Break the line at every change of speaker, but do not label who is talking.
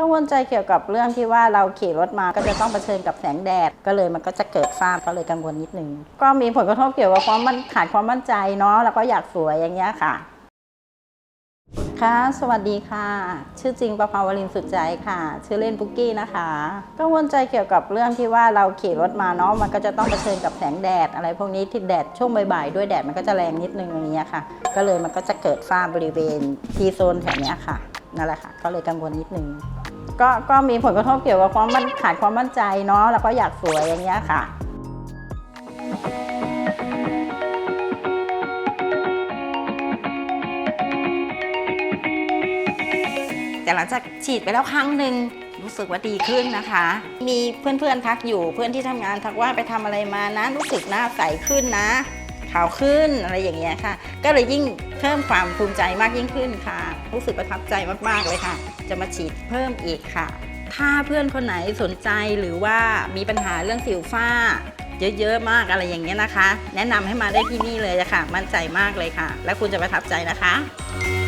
กังวลใจเกี่ยวกับเรื่องที่ว่าเราขี่รถมาก็จะต้องเผชิญกับแสงแดด ก็เลยมันก็จะเกิดฝ้าก็เลยกังวลนิดนึง ก็มีผลกระทบเกี่ยวกับความมันขาดความมั่นใจเนาะแล้วก็อยากสวยอย่างเงี้ยค่ะค่ะ สวัสดีค่ะ ชื่อจริงประภาวรินสุดใจค่ะ ชื่อเล่นปุกกี้นะคะกังวลใจเกี่ยวกับเรื่องที่ว่าเราขี่รถมาเนาะ มันก็จะต้องเผชิญกับแสงแดด อะไรพวกนี้ที่แดดช่วงบ่ายๆ ด้วยแดดมันก็จะแรงนิดนึงอย่างเงี้ยค่ะ ก็เลยมันก็จะเกิดฝ้าบริเวณทีโซนแถวเนี้ยค่ะ นั่นแหละค่ะ ก็เลยกังวลนิดนึง ก็ก็มีผลกระทบเกี่ยวกับความมันขาดความมั่นใจเนาะแล้วก็อยากสวยอย่างเงี้ยค่ะแต่หลังจากฉีดไปแล้วครั้งหนึ่งรู้สึกว่าดีขึ้นนะคะ มีเพื่อนๆทักอยู่เพื่อนที่ทำงานทักว่าไปทำอะไรมานะ รู้สึกหน้าใสขึ้นนะ ขาวขึ้นอะไรอย่างเงี้ยค่ะ ก็เลยยิ่งเพิ่มความภูมิใจมากยิ่งขึ้นค่ะ รู้สึกประทับใจมากๆเลยค่ะ จะมาฉีดเพิ่มอีกค่ะ ถ้าเพื่อนคนไหนสนใจหรือว่ามีปัญหาเรื่องสิวฝ้า เยอะๆมากอะไรอย่างเงี้ยนะคะ แนะนำให้มาได้ที่นี่เลยะค่ะ มั่นใจมากเลยค่ะ และคุณจะประทับใจนะคะ